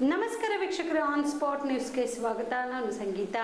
Namaskar. ವೀಕ್ಷಕರೇ on spot ನ್ಯೂಸ್ಗೆ ಸ್ವಾಗತ. ನಾನು ಸಂಗೀತ.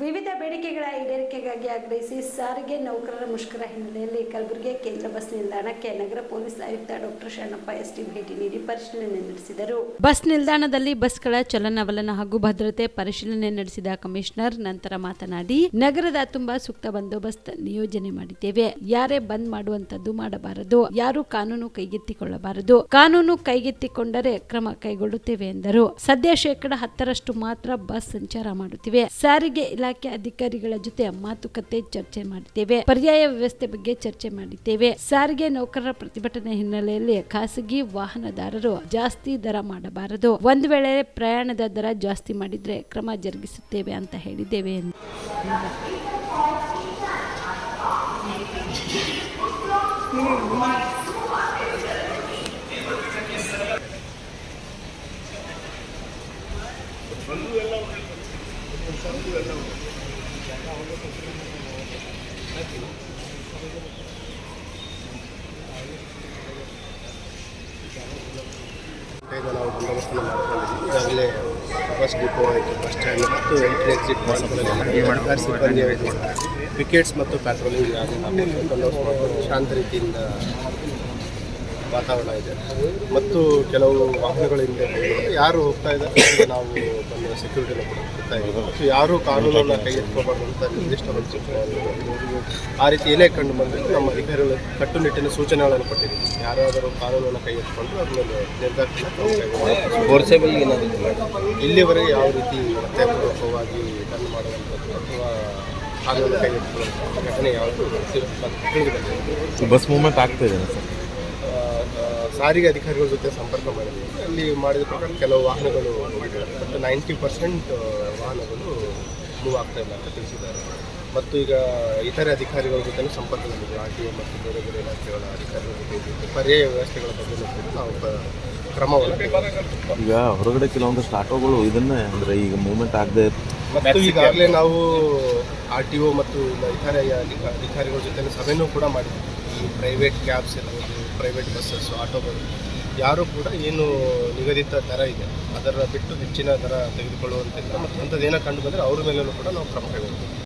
ವಿವಿಧ ಬೇಡಿಕೆಗಳ ಈಡೇರಿಕೆಗಾಗಿ ಆಗ್ರಹಿಸಿ ಸಾರಿಗೆ ನೌಕರರ ಮುಷ್ಕರ ಹಿನ್ನೆಲೆಯಲ್ಲಿ ಕಲಬುರಗಿ ಕೇಂದ್ರ ಬಸ್ ನಿಲ್ದಾಣಕ್ಕೆ ನಗರ ಪೊಲೀಸ್ ಆಯುಕ್ತ ಡಾಕ್ಟರ್ ಶರಣಪ್ಪ ಎಸ್ ಟಿ ಭೇಟಿ ನೀಡಿ ಪರಿಶೀಲನೆ ನಡೆಸಿದರು. ಬಸ್ ನಿಲ್ದಾಣದಲ್ಲಿ ಬಸ್ಗಳ ಚಲನವಲನ ಹಾಗೂ ಭದ್ರತೆ ಪರಿಶೀಲನೆ ನಡೆಸಿದ ಕಮಿಷನರ್ ನಂತರ ಮಾತನಾಡಿ, ನಗರದ ತುಂಬಾ ಸೂಕ್ತ ಬಂದೋಬಸ್ತ್ ನಿಯೋಜನೆ ಮಾಡಿದ್ದೇವೆ. ಯಾರೇ ಬಂದ್ ಮಾಡುವಂತದ್ದು ಮಾಡಬಾರದು. ಯಾರು ಕಾನೂನು ಕೈಗೆತ್ತಿಕೊಳ್ಳಬಾರದು. ಕಾನೂನು ಕೈಗೆತ್ತಿಕೊಂಡರೆ ಕ್ರಮ ಕೈಗೊಳ್ಳುತ್ತೇವೆ ಎಂದರು. ಸದ್ಯ ಶೇಕಡ ಹತ್ತರಷ್ಟು ಮಾತ್ರ ಬಸ್ ಸಂಚಾರ ಮಾಡುತ್ತಿವೆ. ಸಾರಿಗೆ ಇಲಾಖೆ ಅಧಿಕಾರಿಗಳ ಜೊತೆ ಮಾತುಕತೆ, ಚರ್ಚೆ ಮಾಡಿದ್ದೇವೆ ಪರ್ಯಾಯ ವ್ಯವಸ್ಥೆ ಬಗ್ಗೆ ಚರ್ಚೆ ಮಾಡಿದ್ದೇವೆ. ಸಾರಿಗೆ ನೌಕರರ ಪ್ರತಿಭಟನೆ ಹಿನ್ನೆಲೆಯಲ್ಲಿ ಖಾಸಗಿ ವಾಹನದಾರರು ಜಾಸ್ತಿ ದರ ಮಾಡಬಾರದು. ಒಂದು ವೇಳೆ ಪ್ರಯಾಣದ ದರ ಜಾಸ್ತಿ ಮಾಡಿದ್ರೆ ಕ್ರಮ ಜರುಗಿಸುತ್ತೇವೆ ಅಂತ ಹೇಳಿದ್ದೇವೆ ಎಂದು. ನಾವು ಬಂದೋಬಸ್ತನ್ನು ಮಾಡ್ಕೊಂಡಿದ್ದೀವಿ ಈಗಾಗಲೇ ಬಸ್ ಡಿಪೋ ಆಯಿತು ಬಸ್ ಸ್ಟ್ಯಾಂಡ್ ಮತ್ತು ಎಂಟ್ರಿ ಎಕ್ಸಿಟ್ ಸರ್ಕಾರಿ ಸಿಬ್ಬಂದಿ ಆಯಿತು ವಿಕೆಟ್ಸ್ ಮತ್ತು ಪ್ಯಾಟ್ರೋಲಿಂಗ್ ಬಂದೋಬಸ್ತ್ ಮಾಡ್ಕೊಂಡು ಶಾಂತ ರೀತಿಯಿಂದ ವಾತಾವರಣ ಇದೆ. ಮತ್ತು ಕೆಲವು ವಾಹನಗಳ ಹಿಂದೆ. ಯಾರು ಹೋಗ್ತಾ ಇದ್ದಾರೆ ನಾವು ಬಂದ ಸೆಕ್ಯೂರಿಟಿನ ಕೊಡ್ತಾ ಇದ್ದೀವಿ. ಮತ್ತು ಯಾರು ಕಾನೂನನ್ನು ಕೈ ಎತ್ಕೋಬಾರ್ದು ಅಂತ ನಿರ್ದಿಷ್ಟ ಆ ರೀತಿ ಏನೇ ಕಂಡು ಬಂದಿದ್ದು ನಮ್ಮ ಅಧಿಕಾರಿಗಳು ಕಟ್ಟುನಿಟ್ಟಿನ ಸೂಚನೆಗಳನ್ನು ಕೊಟ್ಟಿದ್ದೀವಿ. ಯಾರಾದರೂ ಕಾನೂನನ್ನು ಕೈ ಎತ್ಕೊಂಡ್ರೆ ಮೇಲೆ ನಿರ್ಧಾರ ಇಲ್ಲಿವರೆಗೆ ಯಾವ ರೀತಿ ಅತ್ಯಪೂರ್ವಕವಾಗಿ ಬಂದ್ ಮಾಡುವಂಥದ್ದು ಅಥವಾ ಕಾನೂನು ಕೈ ಘಟನೆ ಯಾವುದು ಬಸ್ ಮೂವ್ಮೆಂಟ್ ಆಗ್ತಾ ಇದೆ ಸರ್ ಸಾರಿಗೆ ಅಧಿಕಾರಿಗಳ ಜೊತೆ ಸಂಪರ್ಕ ಮಾಡಿದ್ವಿ. ಅಲ್ಲಿ ಮಾಡಿದ ಪ್ರಕಾರ ಕೆಲವು ವಾಹನಗಳು ಮತ್ತು ಬಟ್ ನೈಂಟಿ ಪರ್ಸೆಂಟ್ ವಾಹನಗಳು ಮೂವ್ ಆಗ್ತಾ ಇಲ್ಲ ಅಂತ ತಿಳಿಸಿದ್ದಾರೆ. ಮತ್ತು ಈಗ ಇತರೆ ಅಧಿಕಾರಿಗಳ ಜೊತೆ ಸಂಪರ್ಕದಲ್ಲಿದೆ. ಆರ್ ಟಿ ಒ ಮತ್ತು ಬೇರೆ ಬೇರೆ ಇಲಾಖೆಗಳ ಅಧಿಕಾರಿಗಳ ಜೊತೆ. ಪರ್ಯಾಯ ವ್ಯವಸ್ಥೆಗಳ ಬಗ್ಗೆ ನಾವು ಕ್ರಮವನ್ನು ಈಗ ಹೊರಗಡೆ ಕೆಲವೊಂದಷ್ಟು ಆಟೋಗಳು ಇದನ್ನೇ ಅಂದರೆ ಈಗ ಮೂವ್ಮೆಂಟ್ ಆಗದೆ ಮತ್ತು ಈಗಾಗಲೇ ನಾವು ಆರ್ ಟಿ ಒ ಮತ್ತು ಇತರ ಇತರೆ ಅಧಿಕಾರಿಗಳ ಜೊತೆ ಸಭೆನೂ ಕೂಡ ಮಾಡಿದ್ದೀವಿ ಈ ಪ್ರೈವೇಟ್ ಕ್ಯಾಬ್ಸ್ ಇರ್ಬೋದು ಪ್ರೈವೇಟ್ ಬಸ್ಸಸ್ ಆಟೋಗಳು ಯಾರು ಕೂಡ ಏನು ನಿಗದಿತ ದರ ಇದೆ. ಅದರ ಬಿಟ್ಟು ಹೆಚ್ಚಿನ ದರ ತೆಗೆದುಕೊಳ್ಳುವಂತಿಲ್ಲ. ಮತ್ತು ಅಂಥದ್ದೇನೋ ಕಂಡು ಬಂದರೆ ಅವ್ರ ಮೇಲೂ ಕೂಡ ನಾವು ಕ್ರಮ ಕೈಗೊಳ್ತೀವಿ